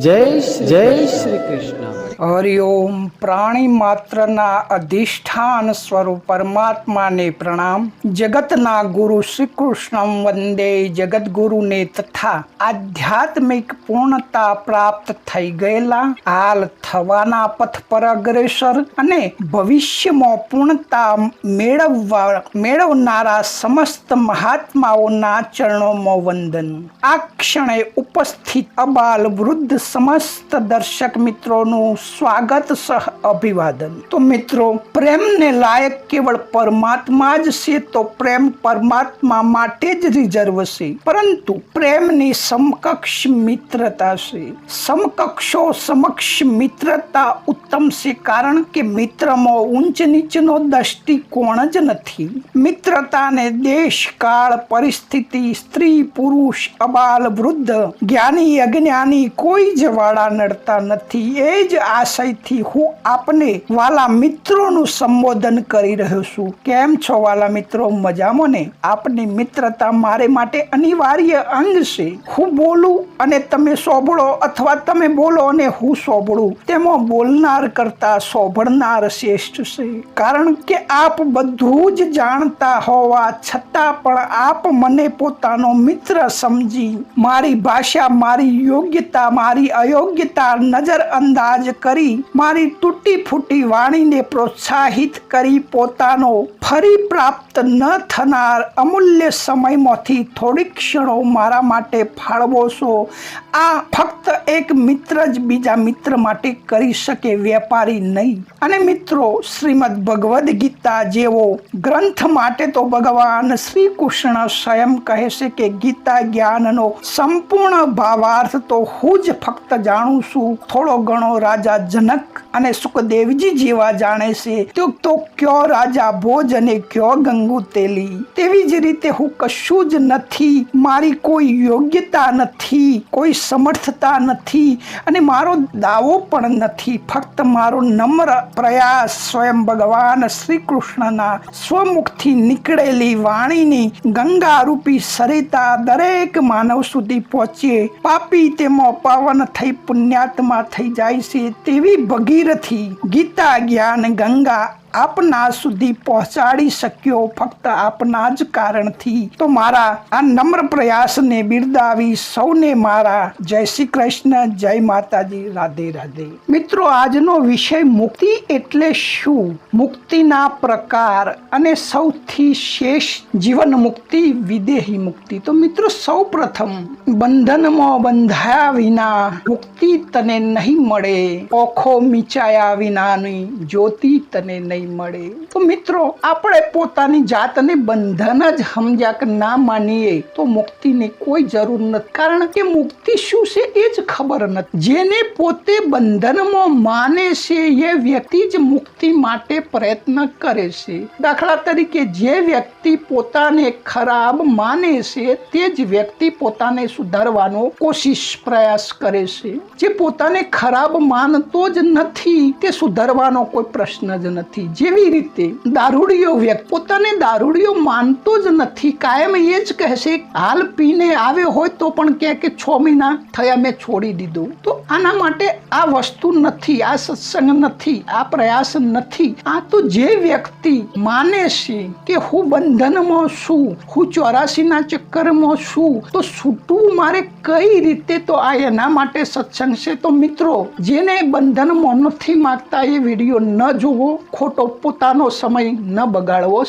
જય જય શ્રી કૃષ્ણ. હરિઓમ પ્રાણી માત્રના અધિષ્ઠાન સ્વરૂપ પરમાત્માને પ્રણામ. જગતના ગુરુ શ્રી કૃષ્ણ વંદે. જગદગુરુને તથા આધ્યાત્મિક પૂર્ણતા પ્રાપ્ત થઈ ગયેલા. હાલ થવાના પથ પર અગ્રેસર અને ભવિષ્યમાં પૂર્ણતા મેળવવા, મેળવનારા સમસ્ત મહાત્માઓના ચરણોમાં વંદન. આ ક્ષણે ઉપસ્થિત અબાલ વૃદ્ધ સમસ્ત દર્શક મિત્રોનું સ્વાગત સહ અભિવાદન. તો મિત્રો, પ્રેમને લાયક કેવળ પરમાત્મા જ છે, તો પ્રેમ પરમાત્મા માટે જ રિઝર્વ છે. પરંતુ પ્રેમની સમકક્ષ મિત્રતા છે. સમકક્ષો સમક્ષ મિત્રતા ઉત્તમ કારણ કે મિત્રમાં ઊંચ નીચનો દ્રષ્ટિકોણ જ નથી. મિત્રતાને દેશ, કાળ, પરિસ્થિતિ, સ્ત્રી, પુરુષ, અબાલ, વૃદ્ધ, જ્ઞાની, અજ્ઞાની કોઈ જ વાળા નડતા નથી. એ જ આશયથી હું આપને વાલા મિત્રોનું સંબોધન કરી રહ્યો છું. કેમ છો વાલા મિત્રો? મજામાં ને? આપની મિત્રતા મારે માટે અનિવાર્ય અંગ છે. હું બોલું અને તમે સોંભળો અથવા તમે બોલો અને હું સોંભળું તેમાં બોલનાર કરતા શોભણનાર શ્રેષ્ઠ છે. કારણ કે આપ બધું જ જાણતા હોવા છતાં પણ આપ મને પોતાનો મિત્ર સમજી, મારી ભાષા, મારી યોગ્યતા, મારી અયોગ્યતા નજર અંદાજ કરી, મારી તૂટી ફૂટી વાણીને પ્રોત્સાહિત કરી પોતાનો ફરી પ્રાપ્ત ન થનાર અમૂલ્ય સમયમાંથી થોડીક ક્ષણો મારા માટે ફાળવો છો. આ ફક્ત એક મિત્ર જ બીજા મિત્ર માટે કરી શકે વેપારી નહીં. અને મિત્રો, શ્રીમદ ભગવદ્ ગીતા જેવો ગ્રંથ માટે તો ભગવાન શ્રી કૃષ્ણ સ્વયં કહે છે કે ગીતા જ્ઞાનનો સંપૂર્ણ ભાવાર્થ તો હું જ ફક્ત જાણું છું. થોડો ઘણો રાજા જનક અને સુખદેવજી જેવા જાણે છે, તો તો કયો રાજા ભોજ અને કયો ગંગુ તેલી. તેવી જ રીતે હું કશું જ નથી, મારી કોઈ યોગ્યતા નથી, કોઈ સમર્થતા નથી અને મારો દાવો પણ નથી. ફક્ત મારો નમ્ર પ્રયાસ સ્વયં ભગવાન શ્રી કૃષ્ણના સ્વમુખથી નીકળેલી વાણીની ગંગા રૂપી સરિતા દરેક માનવ સુધી પહોંચે. પાપી તેમાં પાવન થઈ, પુણ્યાત્મા થઈ જાય છે. તેવી ભગીરથી ગીતા જ્ઞાન ગંગા આપના સુધી પહોંચાડી શક્યો ફક્ત આપના જ કારણથી. તો મારા આ નમ્ર પ્રયાસને બિરદાવી સૌને મારા. જય શ્રી કૃષ્ણ, જય માતાજી, રાધે રાધે. મિત્રો, આજનો વિષય મુક્તિ એટલે શું? મુક્તિના પ્રકાર અને સૌથી શેષ જીવન મુક્તિ, વિદેહી મુક્તિ. તો મિત્રો, સૌ પ્રથમ બંધનમાં બંધાયા વિના મુક્તિ તને નહીં મળે. ઓખો મીચાયા વિનાની જ્યોતિ તને નહીં મળે. તો મિત્રો, આપણે પોતાની જાતને બંધન જ સમજ્યા ના માનીએ. તો મુક્તિની કોઈ જરૂર નથી. કારણ કે મુક્તિ શું છે એ જ ખબર નથી. જેને પોતે બંધનમાં માને છે, એ વ્યક્તિ જ મુક્તિ માટે પ્રયત્ન કરે છે. દાખલા તરીકે જે વ્યક્તિ પોતાને ખરાબ માને છે, તે જ વ્યક્તિ પોતાને સુધારવાનો કોશિશ, પ્રયાસ કરે છે. જે પોતાને ખરાબ માનતો જ નથી, તે સુધારવાનો કોઈ પ્રશ્ન જ નથી. જેવી રીતે દારૂડિયો વ્યક્તિ પોતાને દારૂડિયો માનતો જ નથી. કાયમ એ જ કહેશે, હાલ પીને આવ્યો હોય તો પણ કહે છ મહિના થયા મેં છોડી દીધું. તો આના માટે આ વસ્તુ નથી, આ સત્સંગ નથી, આ પ્રયાસ નથી. આ તો જે વ્યક્તિ માને છે કે હું બંધનમાં છું, હું ચોરાસીના ચક્કરમાં છું, તો છૂટવું મારે કઈ રીતે? તો આ એના માટે સત્સંગ છે. તો મિત્રો, જેને બંધનમાં નથી માગતા એ વીડિયો ન જોવો ખોટો પોતાનો સમય ન બગાડવો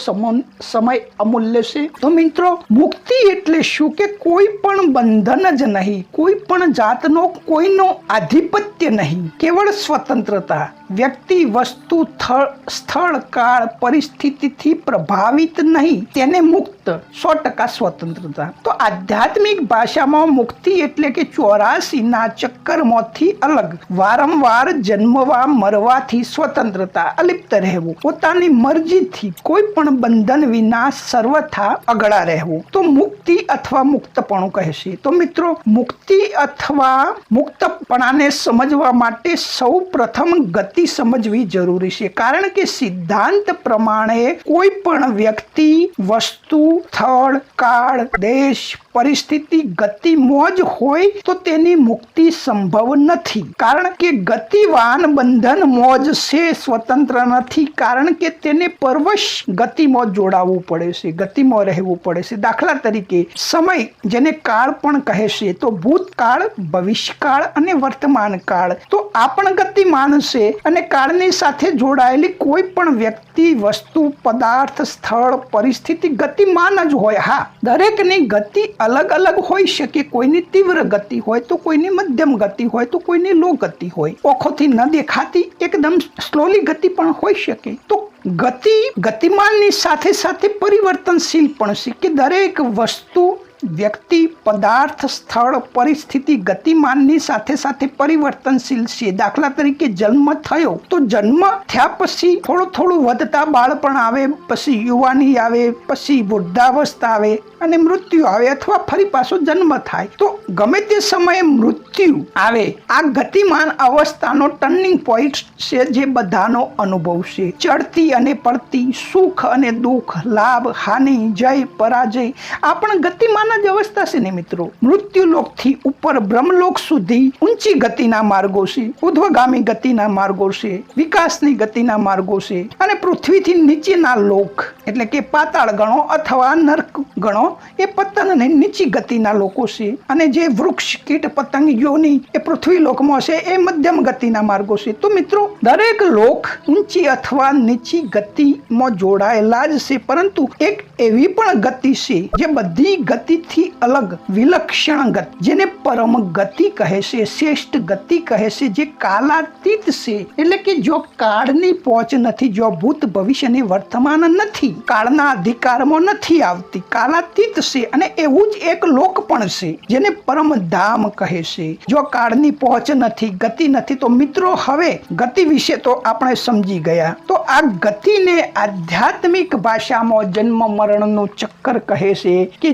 સમય અમૂલ્ય છે. તો મિત્રો, મુક્તિ એટલે શું કે કોઈ પણ બંધન જ નહીં, કોઈ પણ જાતનો, કોઈનો આધિપત્ય નહીં, કેવળ સ્વતંત્રતા. વ્યક્તિ, વસ્તુ, થળ, સ્થળ, કાળ, પરિસ્થિતિથી પ્રભાવિત નહીં, તેને મુક્ત સો ટકા સ્વતંત્રતા. તો આધ્યાત્મિક ભાષામાં મુક્તિ એટલે કે ચોરાસીના ચક્કરમાંથી અલગ. વારંવાર જન્મવા, મરવાથી સ્વતંત્રતા, અલિપ્ત રહેવું. પોતાની મરજીથી કોઈ પણ બંધન વિના સર્વથા અગળા રહેવું. તો મુક્તિ અથવા મુક્તપણું કહેશે. તો મિત્રો, મુક્તિ અથવા મુક્તપણાને સમજવા માટે સૌ પ્રથમ ગતિ સમજવી જરૂરી છે. કારણ કે સિદ્ધાંત પ્રમાણે કોઈ પણ વ્યક્તિ વસ્તુ સ્થળ, કાળ, દેશ, પરિસ્થિતિ ગતિમાં જ હોય તો તેની મુક્તિ સંભવ નથી. કારણ કે ગતિવાન બંધન મોજ છે, સ્વતંત્ર નથી. કારણ કે તેને પરવશ ગતિમાં જોડાવવું પડે છે, ગતિમાં રહેવું પડે છે. દાખલા તરીકે, સમય જેને કાળ પણ કહે છે, તો ભૂતકાળ, ભવિષ્યકાળ અને વર્તમાન કાળ તો આ પણ ગતિમાન છે અને કાળની સાથે જોડાયેલી કોઈ પણ વ્યક્તિ, વસ્તુ, પદાર્થ, સ્થળ, પરિસ્થિતિ, ગતિમાન જ હોય, હા. દરેકની ગતિ અલગ અલગ હોઈ શકે. કોઈની તીવ્ર ગતિ હોય તો કોઈની મધ્યમ ગતિ હોય તો કોઈની લો ગતિ હોય. ઓખોથી ન દેખાતી, એકદમ સ્લોલી ગતિ પણ હોઈ શકે. તો ગતિ, ગતિમાનની સાથે સાથે પરિવર્તનશીલ પણ છે કે દરેક વસ્તુ વ્યક્તિ, પદાર્થ, સ્થળ, પરિસ્થિતિ, ગતિમાનની સાથે સાથે પરિવર્તનશીલ છે. દાખલા તરીકે જન્મ થયો તો જન્મ થયા પછી થોડું થોડું વધતા બાળપણ આવે, પછી યુવાની આવે, પછી વૃદ્ધાવસ્થા આવે અને મૃત્યુ આવે અથવા ફરી પાછો જન્મ થાય. તો ગમે તે સમયે મૃત્યુ આવે, આ ગતિમાન અવસ્થાનો ટર્નિંગ પોઈન્ટ છે જે બધાનો અનુભવ છે. ચડતી અને પડતી સુખ અને દુઃખ, લાભ, હાનિ, જય, પરાજય, આ પણ ગતિમાન જ અવસ્થા છે ને મિત્રો? મૃત્યુ લોકથી ઉપર બ્રહ્મલોક સુધી ઊંચી ગતિના માર્ગો છે ઉધ્વગામી ગતિના માર્ગો છે, વિકાસની ગતિના માર્ગો છે અને પૃથ્વીથી નીચેના લોક, એટલે કે પાતાળ ગણો અથવા નર્ક ગણો, એ પતન અને નીચી ગતિના લોકો છે. અને જે વૃક્ષ, કીટ, પતંગ, યોની એ પૃથ્વી લોકમાં છે, એ મધ્યમ ગતિના માર્ગો છે. તો મિત્રો, દરેક લોક ઊંચી અથવા નીચી ગતિમાં જોડાયેલા જ છે, પરંતુ એક એવી પણ ગતિ છે જે બધી ગતિથી અલગ વિલક્ષણ ગતિ જેને પરમ ગતિ કહે છે, શ્રેષ્ઠ ગતિ કહે છે, જે કાલાતીત છે. એટલે કે જો કાળની પહોંચ નથી, જો ભૂત ભવિષ્ય અને વર્તમાન નથી, કાળના અધિકારમાં નથી આવતી, કાલાતીત છે અને એવું જ એક લોક પણ છે, જેને પરમ ધામ કહે છે. જો કાળની પહોંચ નથી, ગતિ નથી, તો મિત્રો હવે ગતિ વિશે તો આપણે સમજી ગયા. તો આ ગતિને આધ્યાત્મિક ભાષામાં જન્મ મરણનું ચક્કર કહે છે કે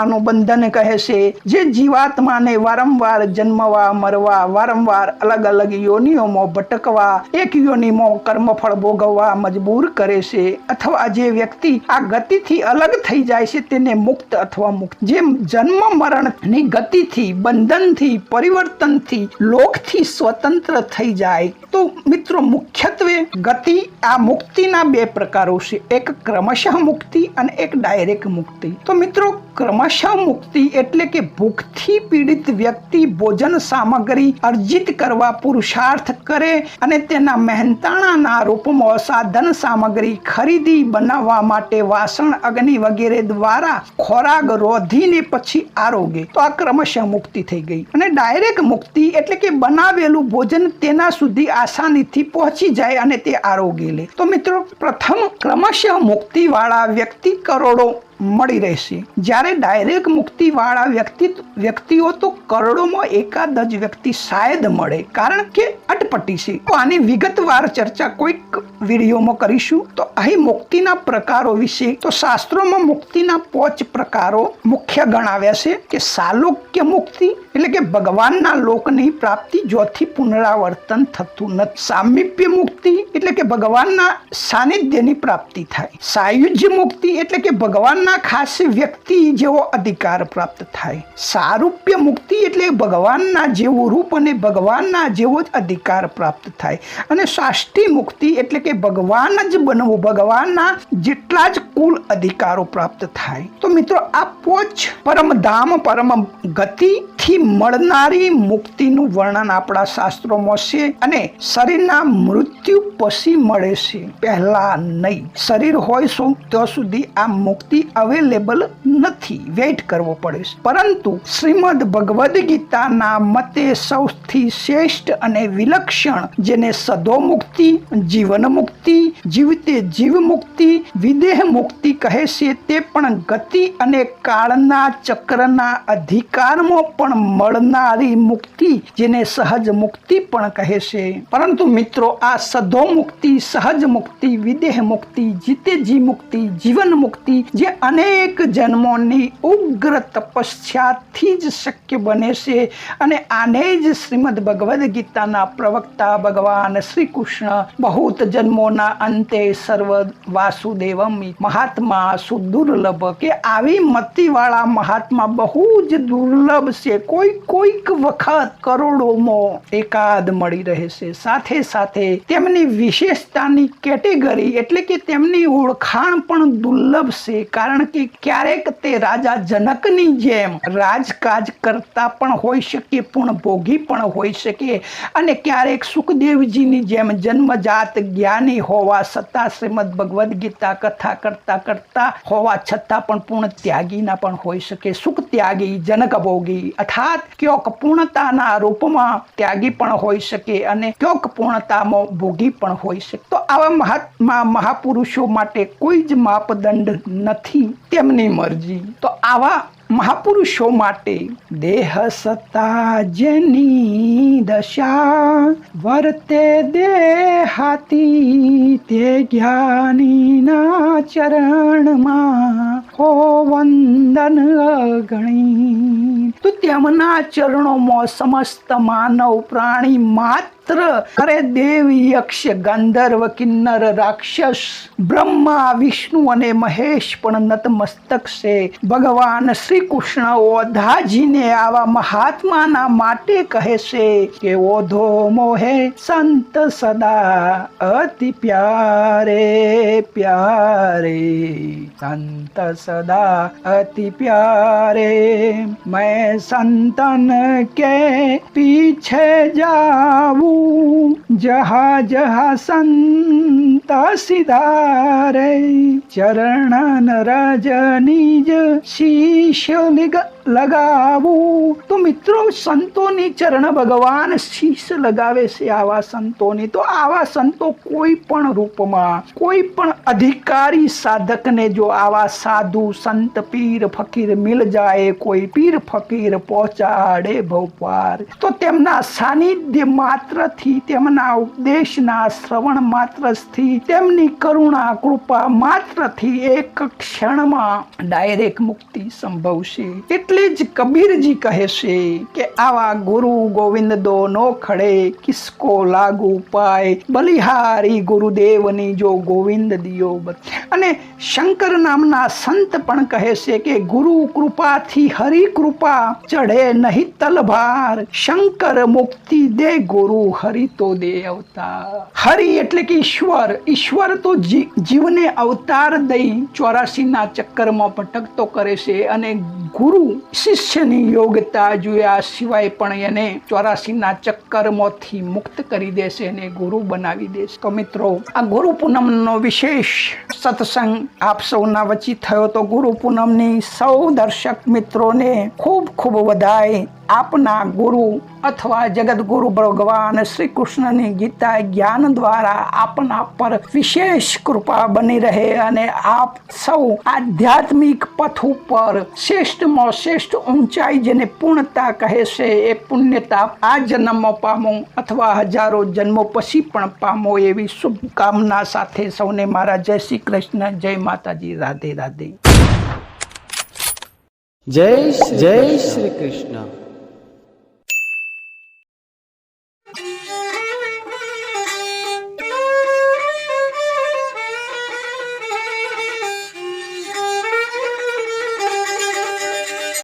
જીવાત્માનું બંધન કહે છે, જે જીવાત્માને વારંવાર જન્મવા, મરવા, વારંવાર અલગ અલગ યોનિઓમાં ભટકવા, એક યોનિમાં કર્મફળ ભોગવવા મજબૂર કરે છે, અથવા જે વ્યક્તિ આ ગતિથી અલગ થઈ જાય છે તેને મુક્ત અથવા મુક્ત. જે જન્મ મરણની ગતિથી, બંધનથી, પરિવર્તનથી, લોકથી સ્વતંત્ર થઈ જાય, તો મિત્રો મુખ્યત્વે ગતિ આ મુક્તિના બે પ્રકારો છે. એક ક્રમશઃ મુક્તિ અને એક ડાયરેક્ટ મુક્તિ. તો મિત્રો ક્રમશઃ મુક્તિ એટલે કે ભૂખથી પીડિત વ્યક્તિ ભોજન સામગ્રી અર્જિત કરવા પુરુષાર્થ કરે અને તેના મહેનતાણાના રૂપમાં સાધન સામગ્રી ખરીદી બનાવવા માટે વાસણ, અગ્નિ વગેરે દ્વારા ખોરાક રોધીને પછી આરોગે. તો આ ક્રમશઃ મુક્તિ થઈ ગઈ. અને ડાયરેક્ટ મુક્તિ એટલે કે બનાવેલું ભોજન તેના સુધી આસાનીથી પહોંચી જાય અને તે આરોગ્ય લે. તો મિત્રો, પ્રથમ ક્રમશઃ મુક્તિવાળા વ્યક્તિ કરોડો મળી રહેશે. જ્યારે ડાયરેક્ટ મુક્તિવાળા વ્યક્તિ વ્યક્તિઓ તો કરોડોમાં એકાદ જ વ્યક્તિ શાયદ મળે, કારણ કે અટપટી છે. તો આની વિગતવાર ચર્ચા કોઈક વિડીયોમાં કરીશું. તો અહીં મુક્તિના પ્રકારો વિશે, તો શાસ્ત્રોમાં મુક્તિના પાંચ પ્રકારો મુખ્ય ગણાવ્યા છે કે સાલોક્ય મુક્તિ એટલે કે ભગવાનના લોકની પ્રાપ્તિ જોથી પુનરાવર્તન થતું નથી સામીપ્ય મુક્તિ એટલે કે ભગવાનના સાનિધ્યની પ્રાપ્તિ થાય. સાયુજ્ય મુક્તિ એટલે કે ભગવાનના ખાસ વ્યક્તિ જેવો અધિકાર પ્રાપ્ત થાય. સારૂપ્ય મુક્તિ એટલે ભગવાનના જેવું રૂપ અને ભગવાનના જેવો જ અધિકાર પ્રાપ્ત થાય. અને સાષ્ટી મુક્તિ એટલે કે ભગવાન જ બનવું, ભગવાનના જેટલા જ કુલ અધિકારો પ્રાપ્ત થાય. તો મિત્રો, આ પોચ પરમધામ પરમ ગતિથી મળનારી મુક્તિનું વર્ણન આપણા શાસ્ત્રોમાં છે અને શરીરના મૃત્યુ પછી મળે છે. પહેલા નહીં. શરીર હોય શું? ત્યાં સુધી આ મુક્તિ અવેલેબલ નથી. વેઇટ કરવો પડે છે. પરંતુ શ્રીમદ ભગવદ્ ગીતાના મતે સૌથી શ્રેષ્ઠ અને વિલક્ષણ જેને સદો મુક્તિ જીવન મુક્તિ જીવતે જીવ મુક્તિ વિદેહ મુક્તિ કહે છે તે પણ ગતિ અને કાળના ચક્રના અધિકારમાં પણ મળનારી મુક્તિ જેને સહજ મુક્તિ પણ કહે છે. પરંતુ મિત્રો, આ સધો મુક્તિ, સહજ મુક્તિ, વિદેહ મુક્તિ જીતેજી મુક્તિ, જીવન મુક્તિ જે અનેક જન્મોની ઉગ્ર તપસ્યાથી જ શક્ય બને છે અને આને જ શ્રીમદ ભગવદ્ ગીતાના પ્રવક્તા ભગવાન શ્રી કૃષ્ણ બહુત જન્મોના અંતે સર્વ વાસુદેવમ મહાત્મા સુદુર્લભ કે આવી મતિવાળા મહાત્મા બહુ જ દુર્લભ છે. કોઈ કોઈક વખત કરોડોમાં એકાદ મળી રહેશે. સાથે સાથે તેમની વિશેષતાની કેટેગરી એટલે કે તેમની ઓળખાણ પણ દુર્લભ છે. કારણ કે ક્યારેક તે રાજા જનકની જેમ રાજકાજ કરતા પણ હોઈ શકે પૂર્ણ ભોગી પણ હોઈ શકે અને ક્યારેક સુખદેવજીની જેમ જન્મજાત જ્ઞાની હોવા છતાં શ્રીમદ ભગવદ્ ગીતા કથા કરતા કરતા હોવા છતાં પણ પૂર્ણ ત્યાગીના પણ હોઈ શકે. સુખ ત્યાગી જનક ભોગી અર્થાત ક્યોક પૂર્ણતાના રૂપમાં ત્યાગી પણ હોઈ શકે અને ક્યોક પૂર્ણતામાં ભોગી પણ હોઈ શકે. તો આવા મહાત્મા મહાપુરુષો માટે કોઈ જ માપદંડ નથી તેમની મરજી. તો આવા મહાપુરુષો માટે દેહ સત્તા જેની દશા વર્તે દેહાતી તે જ્ઞાનીના ચરણમાં હો વંદન અગણી તો તેમના ચરણોમાં સમસ્ત માનવ પ્રાણી માત્ર અરે દેવ યક્ષ ગંધર્વ કિન્નર રાક્ષસ બ્રહ્મા વિષ્ણુ અને મહેશ પણ નતમસ્તક છે ભગવાન શ્રી કૃષ્ણ ઓધાજીને આવા મહાત્માના માટે કહે છે કે ઓધો મોહે સંત સદા અતિ પ્યારે પ્યારે સંત સદા અતિ પ્યારે मैं संतन के पीछे जाऊं જહા જહા સંત સિદારે ચરણ રજનીજ શિષ્ય નિગત લગાવું. તો મિત્રો, સંતોની ચરણ ભગવાન શીશ લગાવે છે આવા સંતોની. તો આવા સંતો કોઈ પણ રૂપમાં, કોઈ પણ અધિકારી સાધકને જો આવા સાધુ સંત પીર ફકીર મિલ જાય, કોઈ પીર ફકીર પહોંચાડે ભવપાર તો તેમના સાનિધ્ય માત્રથી, તેમના ઉપદેશના શ્રવણ માત્રથી, તેમની કરુણા, કૃપા માત્રથી એક ક્ષણમાં ડાયરેક્ટ મુક્તિ સંભવશે. એટલે જ કબીરજી કહે છે કે આવા ગુરુ ગોવિંદ દો નો ખડે, કિસકો લાગુ પાય. બલિહારી ગુરુદેવની જો ગોવિંદ દિયો અને શંકર નામના સંત પણ કહે છે કે ગુરુ કૃપાથી હરિ કૃપા ચઢે નહીં તલભાર શંકર મુક્તિ દે, ગુરુ હરિ તો દે અવતાર. હરિ એટલે કે ઈશ્વર. ઈશ્વર તો જીવને અવતાર દઈ ચોરાસીના ચક્કરમાં ભટકતો કરે છે અને ગુરુ શિષ્યની યોગ્યતા જોયા સિવાય પણ એને ચોરાસીના ચક્કરમાંથી મુક્ત કરી દેશે અને ગુરુ બનાવી દેશે. તો મિત્રો, આ ગુરુ પૂનમનો વિશેષ સત્સંગ આપ સૌના વચ્ચે થયો તો ગુરુ પૂનમની સૌ દર્શક મિત્રોને ખૂબ ખૂબ વધાય આપના ગુરુ અથવા જગદગુરુ ભગવાન શ્રી કૃષ્ણની ગીતા જ્ઞાન દ્વારા આપના પર વિશેષ કૃપા બની રહે અને આપ સૌ આધ્યાત્મિક પથ ઉપર શ્રેષ્ઠમાં શ્રેષ્ઠ ઊંચાઈ જેને પૂર્ણતા કહે છે, એ પુણ્યતા આ જન્મમાં પામો અથવા હજારો જન્મો પછી પણ પામો એવી શુભકામના સાથે સૌને મારા જય શ્રી કૃષ્ણ, જય માતાજી, રાધે રાધે. જય જય શ્રી કૃષ્ણ.